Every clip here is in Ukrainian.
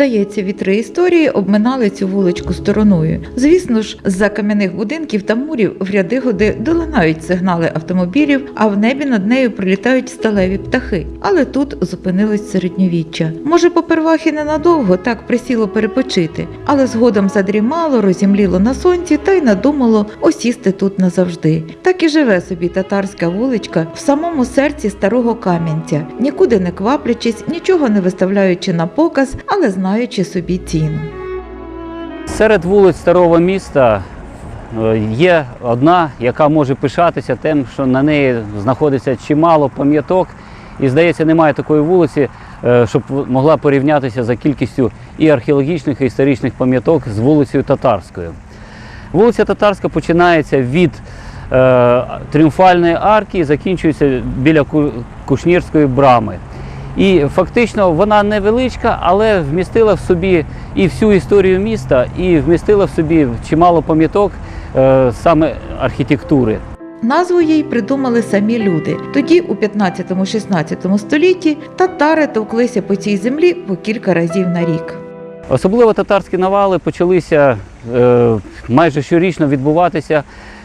Здається, вітри історії обминали цю вуличку стороною. Звісно ж, з-за кам'яних будинків та мурів в ряди годи долинають сигнали автомобілів, а в небі над нею прилітають сталеві птахи. Але тут зупинилось середньовіччя. Може, попервах і ненадовго так присіло перепочити, але згодом задрімало, розімліло на сонці та й надумало осісти тут назавжди. Так і живе собі татарська вуличка в самому серці старого Кам'янця, нікуди не кваплячись, нічого не виставляючи на показ, але знаючи собі ціну. Серед вулиць старого міста е, є одна, яка може пишатися тим, що на неї знаходиться чимало пам'яток. І, здається, немає такої вулиці, е, щоб могла порівнятися за кількістю і археологічних, і історичних пам'яток з вулицею Татарською. Вулиця Татарська починається від е, Тріумфальної арки і закінчується біля Кушнірської брами. І фактично вона невеличка, але вмістила в собі і всю історію міста, і вмістила в собі чимало пам'яток е, саме архітектури. Назву їй придумали самі люди. Тоді, у 15-16 столітті, татари товклися по цій землі по кілька разів на рік. Особливо татарські навали почалися е, майже щорічно відбуватися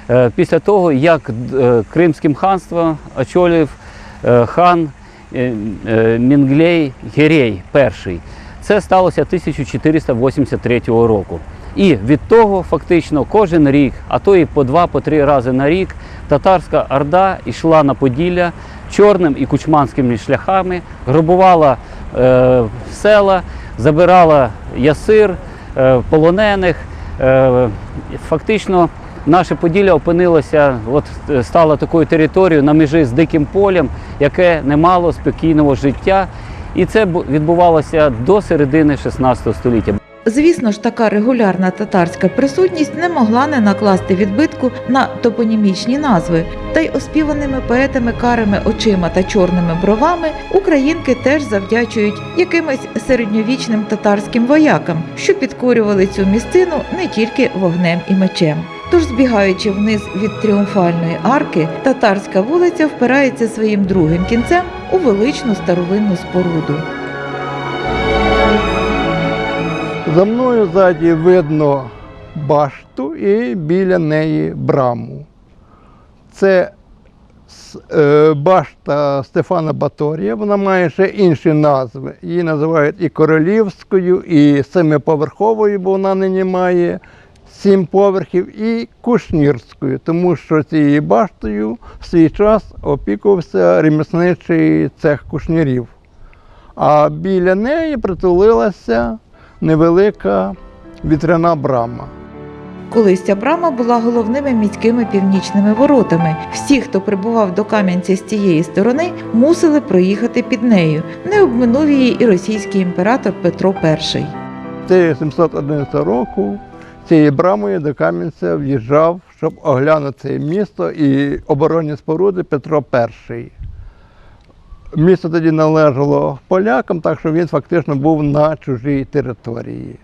е, після того, як е, Кримським ханством очолив е, хан Мінглей Герей І. Це сталося 1483 року. І від того фактично кожен рік, а то і по два, по три рази на рік, татарська орда йшла на Поділля чорним і кучманськими шляхами, грабувала е, села, забирала ясир, е, полонених. Е, фактично наше Поділля опинилося, от е, стало такою територією на межі з диким полем, яке не мало спокійного життя. І це відбувалося до середини 16 століття. Звісно ж, така регулярна татарська присутність не могла не накласти відбитку на топонімічні назви, та й оспіваними поетами карими очима та чорними бровами українки теж завдячують якимось середньовічним татарським воякам, що підкорювали цю місцину не тільки вогнем і мечем. Тож, збігаючи вниз від тріумфальної арки, татарська вулиця впирається своїм другим кінцем у величну старовинну споруду. За мною ззаді видно башту і біля неї браму. Це е, башта Стефана Баторія. Вона має ще інші назви. Її називають і королівською, і семиповерховою, бо вона нині має сім поверхів, і кушнірською, тому що цією баштою в свій час опікувався ремісничий цех кушнірів. А біля неї притулилася невелика вітряна брама. Колись ця брама була головними міськими північними воротами. Всі, хто прибував до Кам'янця з цієї сторони, мусили проїхати під нею. Не обминув її і російський імператор Петро І. 1711 року цією брамою до Кам'янця в'їжджав, щоб оглянути місто і оборонні споруди Петро І. Місто тоді належало полякам, так що він фактично був на чужій території.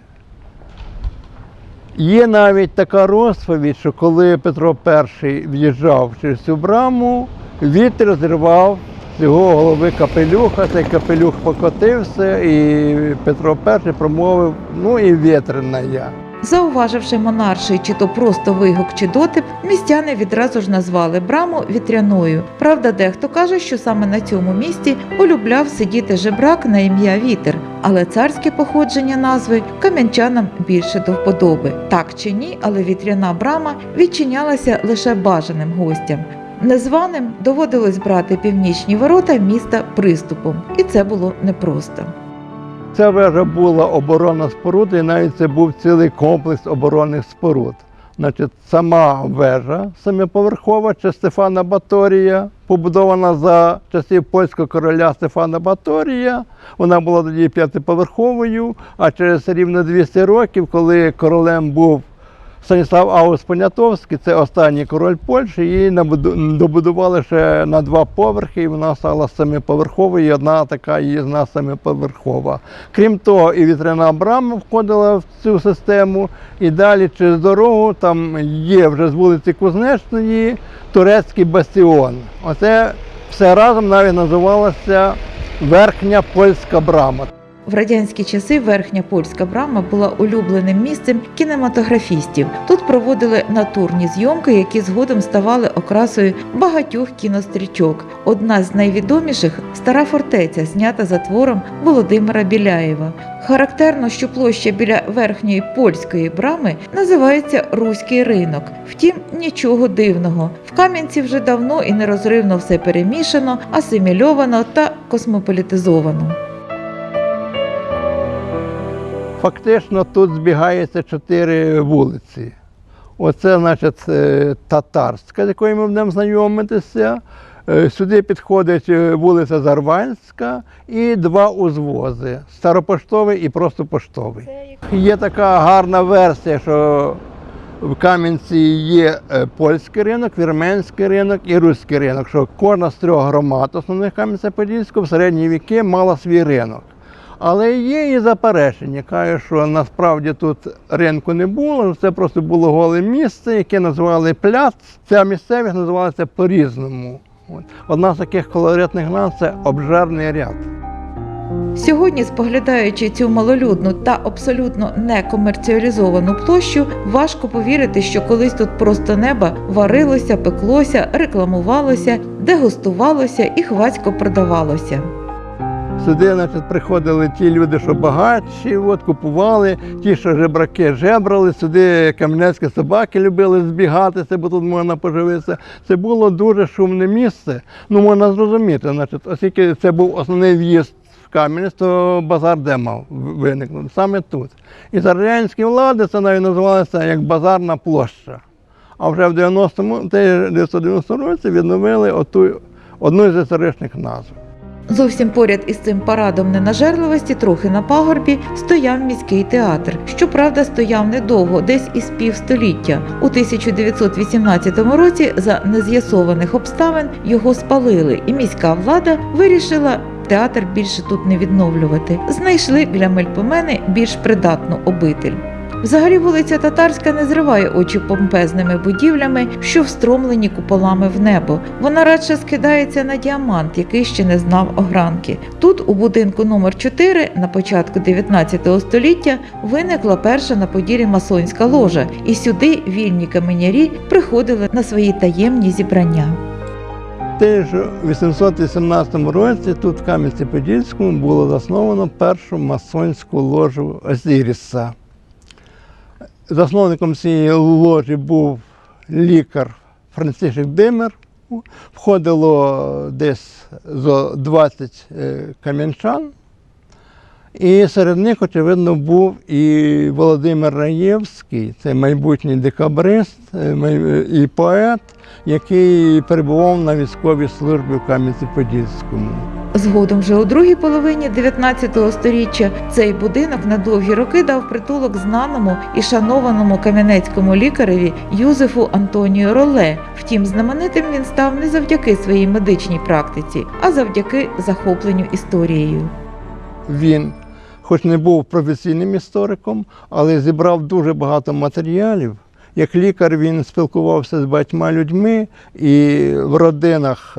Є навіть така розповідь, що коли Петро І в'їжджав через цю браму, вітер зірвав з його голови капелюха, цей капелюх покотився, і Петро І промовив, ну і вітряна я. Зауваживши монарший чи то просто вигук чи дотип, містяни відразу ж назвали браму вітряною. Правда, дехто каже, що саме на цьому місці полюбляв сидіти жебрак на ім'я Вітер, але царське походження назви кам'янчанам більше до вподоби. Так чи ні, але вітряна брама відчинялася лише бажаним гостям. Незваним доводилось брати північні ворота міста приступом, і це було непросто. Ця вежа була оборонна споруда, і навіть це був цілий комплекс оборонних споруд. Значить, сама вежа семиповерхова чи Стефана Баторія, побудована за часів польського короля Стефана Баторія. Вона була тоді п'ятиповерховою, а через рівно 200 років, коли королем був Станіслав Аус Понятовський, це останній король Польщі, її добудували ще на два поверхи, і вона стала семиповерховою, і одна така їзна семиповерхова. Крім того, і вітряна брама входила в цю систему, і далі через дорогу там є вже з вулиці Кузнечної турецький бастіон. Оце все разом навіть називалося Верхня польська брама. В радянські часи верхня польська брама була улюбленим місцем кінематографістів. Тут проводили натурні зйомки, які згодом ставали окрасою багатьох кінострічок. Одна з найвідоміших стара фортеця, знята за твором Володимира Біляєва. Характерно, що площа біля верхньої польської брами називається Руський ринок. Втім, нічого дивного. В Кам'янці вже давно і нерозривно все перемішано, асимільовано та космополітизовано. Фактично тут збігаються чотири вулиці. Оце, значить, е, татарська, з якою ми будемо знайомитися. Е, Сюди підходить е, вулиця Зарвальська і два узвози старопоштовий і просто поштовий. Є така гарна версія, що в Кам'янці є польський ринок, вірменський ринок і руський ринок, що кожна з трьох громад основних Кам'янця-Подільського в середні віки мала свій ринок. Але є і заперечення. Каже, що насправді тут ринку не було, це просто було голе місце, яке називали пляц. Ця місцевість називалася по-різному. Одна з таких колоритних назв це обжерний ряд. Сьогодні, споглядаючи цю малолюдну та абсолютно некомерціалізовану площу, важко повірити, що колись тут просто неба варилося, пеклося, рекламувалося, дегустувалося і хвацько продавалося. Сюди значить, приходили ті люди, що багатші, от, купували, ті, що жебраки жебрали, сюди кам'янецькі собаки любили збігатися, бо тут можна поживитися. Це було дуже шумне місце. Ну, можна зрозуміти, значить, оскільки це був основний в'їзд в Кам'янець, то базар де мав виникнути? Саме тут. І за радянської влади це навіть називалося як базарна площа. А вже в 90-му, 1990 році відновили оту, одну з історичних назв. Зовсім поряд із цим парадом ненажерливості, трохи на пагорбі, стояв міський театр. Щоправда, стояв недовго, десь із півстоліття. У 1918 році за нез'ясованих обставин його спалили, і міська влада вирішила. Театр більше тут не відновлювати. Знайшли для Мельпомени більш придатну обитель. Взагалі вулиця Татарська не зриває очі помпезними будівлями, що встромлені куполами в небо. Вона радше скидається на діамант, який ще не знав огранки. Тут, у будинку номер 4 на початку 19 століття, виникла перша на поділі масонська ложа, і сюди вільні каменярі приходили на свої таємні зібрання. В 1818 році тут в Кам'янці-Подільському було засновано першу масонську ложу Осіріса. Засновником цієї ложі був лікар Францишек Димер. Входило десь зо 20 е, кам'янчан. І серед них, очевидно, був і Володимир Раєвський, це майбутній декабрист е, і поет, який перебував на військовій службі в Кам'янці-Подільському. Згодом вже у другій половині 19 століття цей будинок на довгі роки дав притулок знаному і шанованому кам'янецькому лікареві Юзефу Антонію Роле. Втім, знаменитим він став не завдяки своїй медичній практиці, а завдяки захопленню історією. Він, хоч не був професійним істориком, але зібрав дуже багато матеріалів. Як лікар він спілкувався з багатьма людьми і в родинах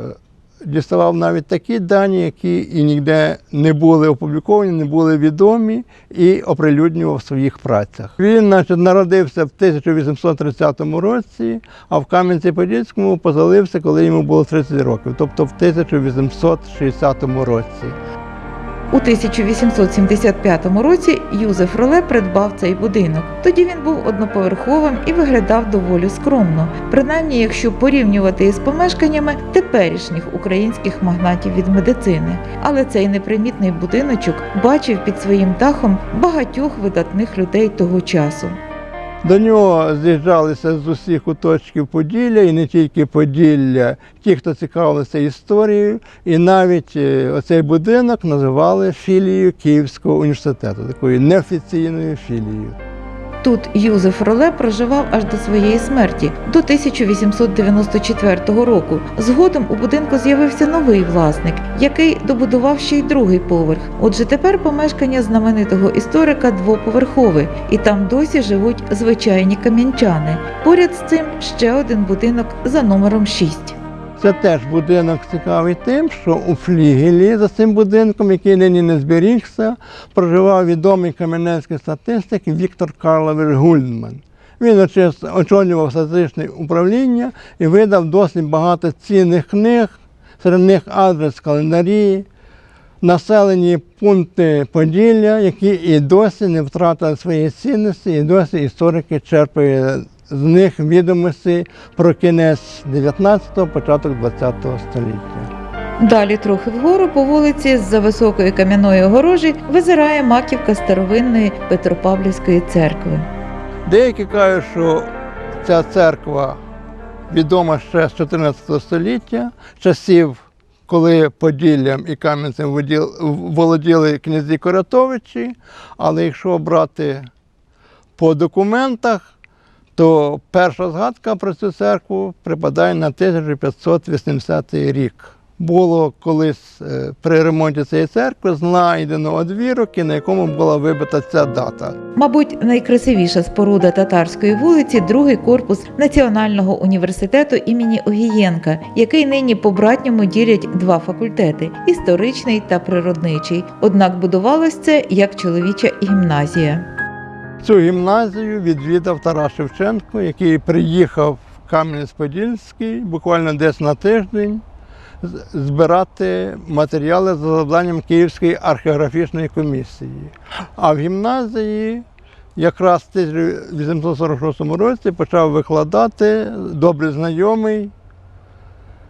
діставав навіть такі дані, які і ніде не були опубліковані, не були відомі, і оприлюднював в своїх працях. Він значить, народився в 1830 році, а в Кам'янці-Подільському позалився, коли йому було 30 років, тобто в 1860 році. У 1875 році Юзеф Роле придбав цей будинок. Тоді він був одноповерховим і виглядав доволі скромно, принаймні якщо порівнювати із помешканнями теперішніх українських магнатів від медицини. Але цей непримітний будиночок бачив під своїм дахом багатьох видатних людей того часу. До нього з'їжджалися з усіх куточків Поділля, і не тільки Поділля, ті, хто цікавився історією, і навіть е, оцей будинок називали філією Київського університету, такою неофіційною філією. Тут Юзеф Роле проживав аж до своєї смерті, до 1894 року. Згодом у будинку з'явився новий власник, який добудував ще й другий поверх. Отже, тепер помешкання знаменитого історика двоповерхове, і там досі живуть звичайні кам'янчани. Поряд з цим ще один будинок за номером 6. Це теж будинок цікавий тим, що у флігелі за цим будинком, який нині не зберігся, проживав відомий кам'янецький статистик Віктор Карлович Гульдман. Він очолював статистичне управління і видав досить багато цінних книг, серед них адрес календарі, населені пункти Поділля, які і досі не втратили своєї цінності, і досі історики черпають з них відомості про кінець 19-го, початок 20-го століття. Далі трохи вгору по вулиці з-за високої кам'яної огорожі визирає маківка старовинної Петропавлівської церкви. Деякі кажуть, що ця церква відома ще з 14 століття, часів, коли Поділлям і Кам'янцем володіли князі Коротовичі, але якщо брати по документах, то перша згадка про цю церкву припадає на 1580 рік. Було колись е, при ремонті цієї церкви знайдено одвірок, на якому була вибита ця дата. Мабуть, найкрасивіша споруда татарської вулиці другий корпус Національного університету імені Огієнка, який нині по братньому ділять два факультети історичний та природничий. Однак будувалось це як чоловіча гімназія. Цю гімназію відвідав Тарас Шевченко, який приїхав в Кам'янець-Подільський буквально десь на тиждень збирати матеріали за завданням Київської археографічної комісії. А в гімназії якраз в 1846 році почав викладати добре знайомий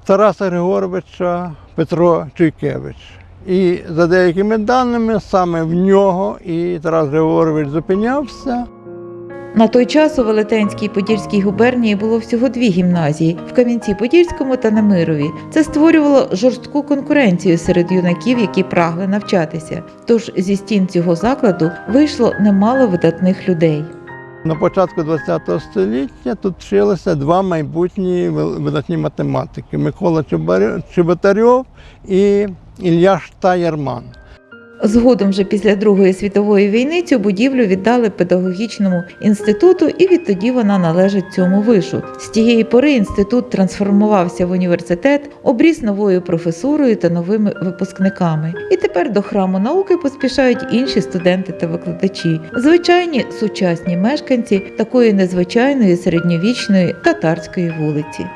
Тараса Григоровича Петро Чуйкевич. І за деякими даними, саме в нього і Тарас Григорович зупинявся. На той час у Велетенській Подільській губернії було всього дві гімназії в Кам'янці-Подільському та Немирові. Це створювало жорстку конкуренцію серед юнаків, які прагли навчатися. Тож зі стін цього закладу вийшло немало видатних людей. На початку ХХ століття тут вчилися два майбутні видатні математики Микола Чеботарьов і Ілля Штаєрман. Згодом, вже після Другої світової війни, цю будівлю віддали педагогічному інституту, і відтоді вона належить цьому вишу. З тієї пори інститут трансформувався в університет, обріс новою професурою та новими випускниками. І тепер до храму науки поспішають інші студенти та викладачі, звичайні сучасні мешканці такої незвичайної середньовічної татарської вулиці.